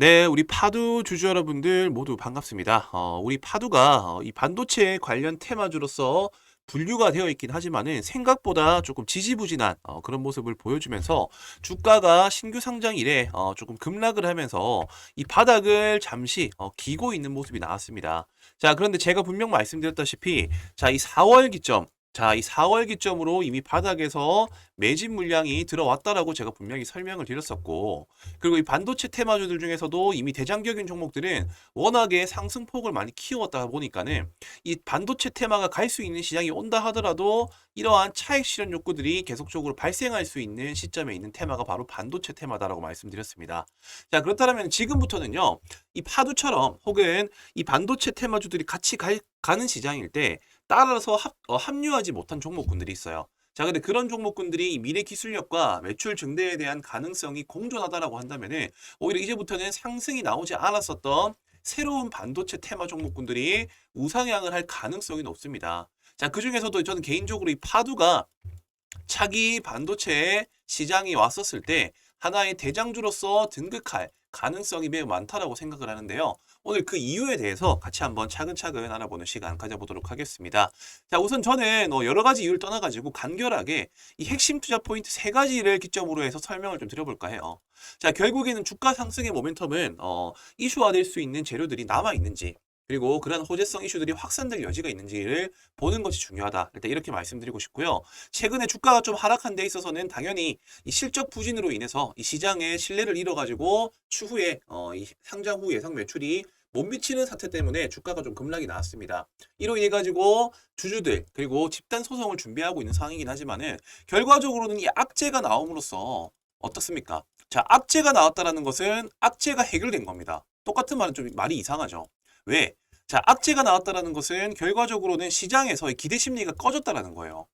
네, 우리 파두 주주 여러분들 모두 반갑습니다. 어, 우리 파두가 어, 이 반도체 관련 테마주로서 분류가 되어 있긴 하지만은 생각보다 조금 지지부진한 어, 그런 모습을 보여주면서 주가가 신규 상장 이래 어, 조금 급락을 하면서 이 바닥을 잠시 어, 기고 있는 모습이 나왔습니다. 자, 그런데 제가 분명 말씀드렸다시피 자, 이 4월 기점 자, 이 4월 기점으로 이미 바닥에서 매집 물량이 들어왔다라고 제가 분명히 설명을 드렸었고, 그리고 이 반도체 테마주들 중에서도 이미 대장격인 종목들은 워낙에 상승폭을 많이 키웠다 보니까는 이 반도체 테마가 갈 수 있는 시장이 온다 하더라도 이러한 차익 실현 욕구들이 계속적으로 발생할 수 있는 시점에 있는 테마가 바로 반도체 테마다라고 말씀드렸습니다. 자, 그렇다면 지금부터는요, 이 파두처럼 혹은 이 반도체 테마주들이 같이 갈, 가는 시장일 때 따라서 합, 어, 합류하지 못한 종목군들이 있어요. 자, 근데 그런 종목군들이 이 미래 기술력과 매출 증대에 대한 가능성이 공존하다라고 한다면은 오히려 이제부터는 상승이 나오지 않았었던 새로운 반도체 테마 종목군들이 우상향을 할 가능성이 높습니다. 자, 그 중에서도 저는 개인적으로 이 파두가 차기 반도체 시장이 왔었을 때 하나의 대장주로서 등극할 가능성이 매우 많다라고 생각을 하는데요. 오늘 그 이유에 대해서 같이 한번 차근차근 알아보는 시간 가져보도록 하겠습니다. 자, 우선 저는 어, 여러 가지 이유를 떠나가지고 간결하게 이 핵심 투자 포인트 세 가지를 기점으로 해서 설명을 좀 드려볼까 해요. 자, 결국에는 주가 상승의 모멘텀은 어, 이슈화될 수 있는 재료들이 남아 있는지 그리고 그런 호재성 이슈들이 확산될 여지가 있는지를 보는 것이 중요하다. 일단 이렇게 말씀드리고 싶고요. 최근에 주가가 좀 하락한 데 있어서는 당연히 이 실적 부진으로 인해서 이 시장의 신뢰를 잃어가지고 추후에 어, 이 상장 후 예상 매출이 못 미치는 사태 때문에 주가가 좀 급락이 나왔습니다. 이로 인해 가지고 주주들 그리고 집단 소송을 준비하고 있는 상황이긴 하지만은 결과적으로는 이 악재가 나옴으로써 어떻습니까? 자, 악재가 나왔다라는 것은 악재가 해결된 겁니다. 똑같은 말은 좀 말이 이상하죠. 왜? 자, 악재가 나왔다라는 것은 결과적으로는 시장에서의 기대 심리가 꺼졌다라는 거예요.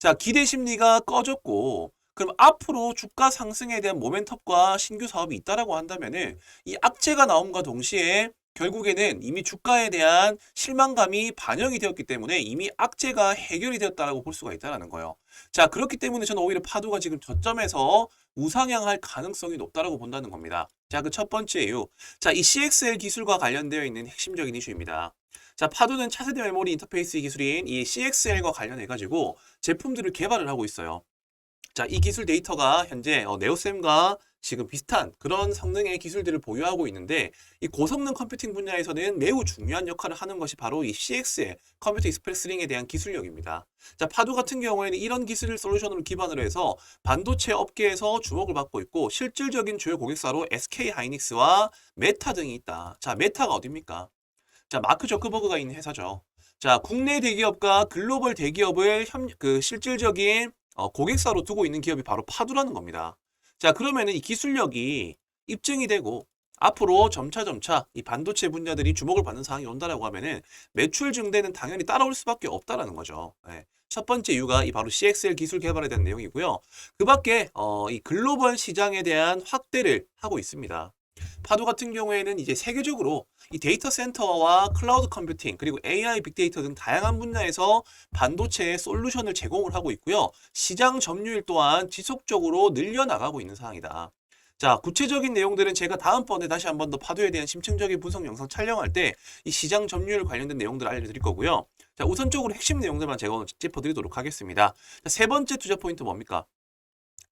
자, 기대 심리가 꺼졌고 그럼 앞으로 주가 상승에 대한 모멘텀과 신규 사업이 있다라고 한다면은 이 악재가 나옴과 동시에 결국에는 이미 주가에 대한 실망감이 반영이 되었기 때문에 이미 악재가 해결이 되었다라고 볼 수가 있다라는 거예요. 자, 그렇기 때문에 저는 오히려 파도가 지금 저점에서 우상향할 가능성이 높다라고 본다는 겁니다. 자, 그 첫 번째 이유. 자, 이 CXL 기술과 관련되어 있는 핵심적인 이슈입니다. 자, 파도는 차세대 메모리 인터페이스 기술인 이 CXL과 관련해 가지고 제품들을 개발을 하고 있어요. 자, 이 기술 데이터가 현재 어, 네오셈과 지금 비슷한 그런 성능의 기술들을 보유하고 있는데 이 고성능 컴퓨팅 분야에서는 매우 중요한 역할을 하는 것이 바로 이 CX의 컴퓨터 익스프레스링에 대한 기술력입니다. 자, 파도 같은 경우에는 이런 기술 솔루션을 기반으로 해서 반도체 업계에서 주목을 받고 있고 실질적인 주요 고객사로 SK 하이닉스와 메타 등이 있다. 자, 메타가 어딥니까? 자, 마크 저크버그가 있는 회사죠. 자, 국내 대기업과 글로벌 대기업을 협, 그 실질적인 어, 고객사로 두고 있는 기업이 바로 파두라는 겁니다. 자, 그러면은 이 기술력이 입증이 되고 앞으로 점차 점차 이 반도체 분야들이 주목을 받는 상황이 온다라고 하면은 매출 증대는 당연히 따라올 수밖에 없다라는 거죠. 예. 첫 번째 이유가 이 바로 CXL 기술 개발에 대한 내용이고요. 그 밖에 어, 이 글로벌 시장에 대한 확대를 하고 있습니다. 파도 같은 경우에는 이제 세계적으로 이 데이터 센터와 클라우드 컴퓨팅 그리고 AI 빅데이터 등 다양한 분야에서 반도체의 솔루션을 제공을 하고 있고요. 시장 점유율 또한 지속적으로 늘려나가고 있는 상황이다. 자, 구체적인 내용들은 제가 다음번에 다시 한 번 더 파도에 대한 심층적인 분석 영상 촬영할 때 이 시장 점유율 관련된 내용들 알려드릴 거고요. 자, 우선적으로 핵심 내용들만 제가 짚어드리도록 하겠습니다. 자, 세 번째 투자 포인트 뭡니까?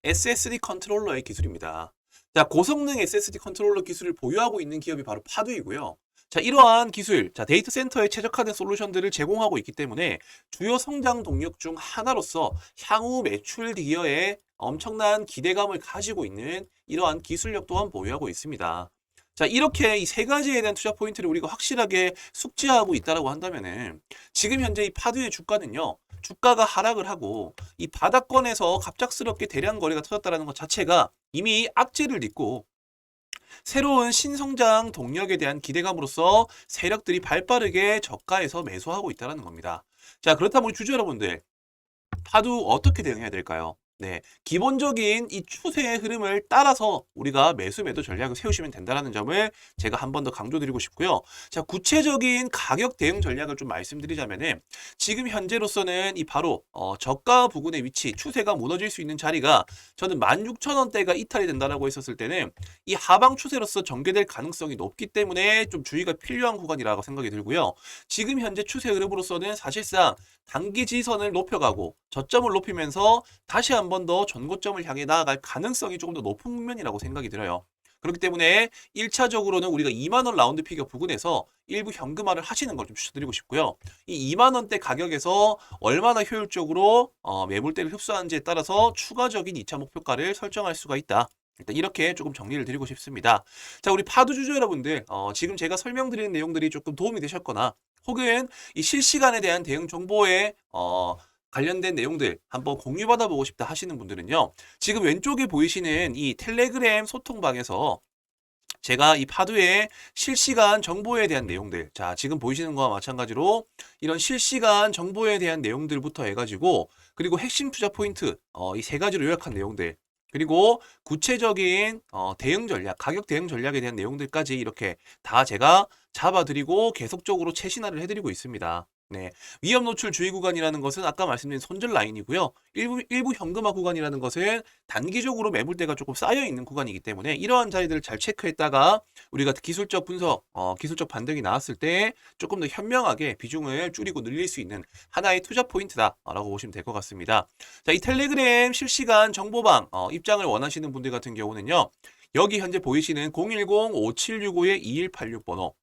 SSD 컨트롤러의 기술입니다. 자, 고성능 SSD 컨트롤러 기술을 보유하고 있는 기업이 바로 파두이고요. 자, 이러한 기술, 자, 데이터 센터에 최적화된 솔루션들을 제공하고 있기 때문에 주요 성장 동력 중 하나로서 향후 매출 기여에 엄청난 기대감을 가지고 있는 이러한 기술력 또한 보유하고 있습니다. 자, 이렇게 이 세 가지에 대한 투자 포인트를 우리가 확실하게 숙지하고 있다라고 한다면은 지금 현재 이 파두의 주가는요. 주가가 하락을 하고 이 바닥권에서 갑작스럽게 대량 거래가 터졌다라는 것 자체가 이미 악재를 딛고 새로운 신성장 동력에 대한 기대감으로써 세력들이 발빠르게 저가에서 매수하고 있다는 겁니다. 자, 그렇다면 우리 주주 여러분들, 파두 어떻게 대응해야 될까요? 네, 기본적인 이 추세의 흐름을 따라서 우리가 매수 매도 전략을 세우시면 된다는 점을 제가 한 번 더 강조드리고 싶고요. 자, 구체적인 가격 대응 전략을 좀 말씀드리자면은 지금 현재로서는 이 바로 어, 저가 부근의 위치, 추세가 무너질 수 있는 자리가 저는 16,000원대가 이탈이 된다라고 했었을 때는 이 하방 추세로서 전개될 가능성이 높기 때문에 좀 주의가 필요한 구간이라고 생각이 들고요. 지금 현재 추세 흐름으로서는 사실상 단기 지선을 높여가고 저점을 높이면서 다시 한번 더 전고점을 향해 나아갈 가능성이 조금 더 높은 국면이라고 생각이 들어요. 그렇기 때문에 1차적으로는 우리가 2만원 라운드 피겨 부근에서 일부 현금화를 하시는 걸 좀 추천드리고 싶고요. 이 2만원대 가격에서 얼마나 효율적으로 어, 매물대를 흡수하는지에 따라서 추가적인 2차 목표가를 설정할 수가 있다. 일단 이렇게 조금 정리를 드리고 싶습니다. 자, 우리 파두주주 여러분들, 어, 지금 제가 설명드리는 내용들이 조금 도움이 되셨거나 혹은 이 실시간에 대한 대응 정보에 어, 관련된 내용들 한번 공유받아 보고 싶다 하시는 분들은요. 지금 왼쪽에 보이시는 이 텔레그램 소통방에서 제가 이 파두의 실시간 정보에 대한 내용들, 자, 지금 보이시는 거와 마찬가지로 이런 실시간 정보에 대한 내용들부터 해가지고, 그리고 핵심 투자 포인트, 어, 이 세 가지로 요약한 내용들, 그리고 구체적인 어, 대응 전략, 가격 대응 전략에 대한 내용들까지 이렇게 다 제가 잡아드리고 계속적으로 최신화를 해드리고 있습니다. 네. 위험 노출 주의 구간이라는 것은 아까 말씀드린 손절 라인이고요. 일부, 일부 현금화 구간이라는 것은 단기적으로 매물대가 조금 쌓여 있는 구간이기 때문에 이러한 자리들을 잘 체크했다가 우리가 기술적 분석, 어, 기술적 반등이 나왔을 때 조금 더 현명하게 비중을 줄이고 늘릴 수 있는 하나의 투자 포인트다라고 보시면 될 것 같습니다. 자, 이 텔레그램 실시간 정보방 어, 입장을 원하시는 분들 같은 경우는요. 여기 현재 보이시는 010-5765-2186 번호.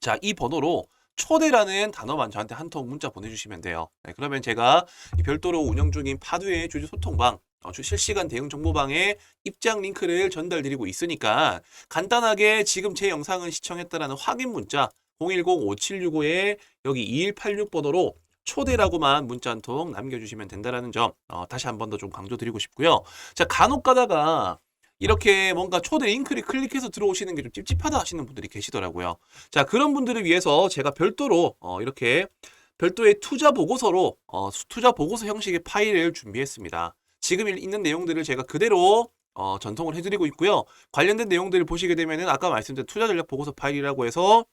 자, 이 번호로 초대라는 단어만 저한테 한 통 문자 보내주시면 돼요. 네, 그러면 제가 이 별도로 운영 중인 파두의 주주 소통방, 어, 주 실시간 대응 정보방에 입장 링크를 전달드리고 있으니까 간단하게 지금 제 영상을 시청했다라는 확인 문자 010-5765에 여기 2186 번호로 초대라고만 문자 한 통 남겨주시면 된다라는 점 어, 다시 한 번 더 좀 강조드리고 싶고요. 자 간혹 가다가 이렇게 뭔가 초대 링크를 클릭해서 들어오시는 게 좀 찝찝하다 하시는 분들이 계시더라고요. 자, 그런 분들을 위해서 제가 별도로 어, 이렇게 별도의 투자 보고서로 어, 수- 투자 보고서 형식의 파일을 준비했습니다. 지금 일- 있는 내용들을 제가 그대로 어, 전송을 해드리고 있고요. 관련된 내용들을 보시게 되면은 아까 말씀드린 투자 전략 보고서 파일이라고 해서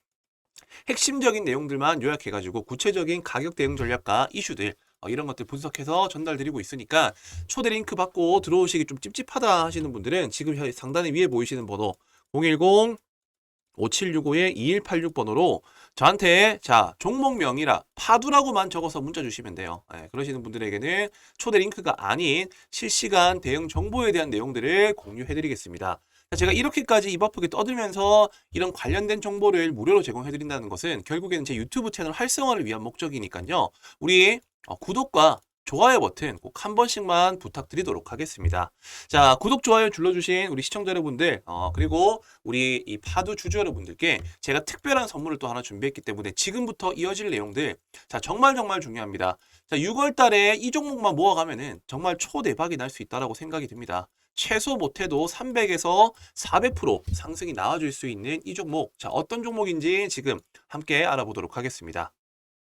핵심적인 내용들만 요약해가지고 구체적인 가격 대응 전략과 이슈들 어, 이런 것들 분석해서 전달드리고 있으니까 초대 링크 받고 들어오시기 좀 찝찝하다 하시는 분들은 지금 현- 상단에 위에 보이시는 번호 010 5765-2186 번호로 저한테 자 종목명이라 파두라고만 적어서 문자 주시면 돼요. 예, 그러시는 분들에게는 초대 링크가 아닌 실시간 대응 정보에 대한 내용들을 공유해드리겠습니다. 자, 제가 이렇게까지 입 아프게 떠들면서 이런 관련된 정보를 무료로 제공해드린다는 것은 결국에는 제 유튜브 채널 활성화를 위한 목적이니까요. 우리 어, 구독과 좋아요 버튼 꼭 한 번씩만 부탁드리도록 하겠습니다. 자, 구독, 좋아요 눌러주신 우리 시청자 여러분들, 어, 그리고 우리 이 파두 주주 여러분들께 제가 특별한 선물을 또 하나 준비했기 때문에 지금부터 이어질 내용들, 자, 정말 정말 중요합니다. 자, 6월 달에 이 종목만 모아가면은 정말 초대박이 날 수 있다라고 생각이 듭니다. 최소 못해도 300에서 400% 상승이 나와줄 수 있는 이 종목. 자, 어떤 종목인지 지금 함께 알아보도록 하겠습니다.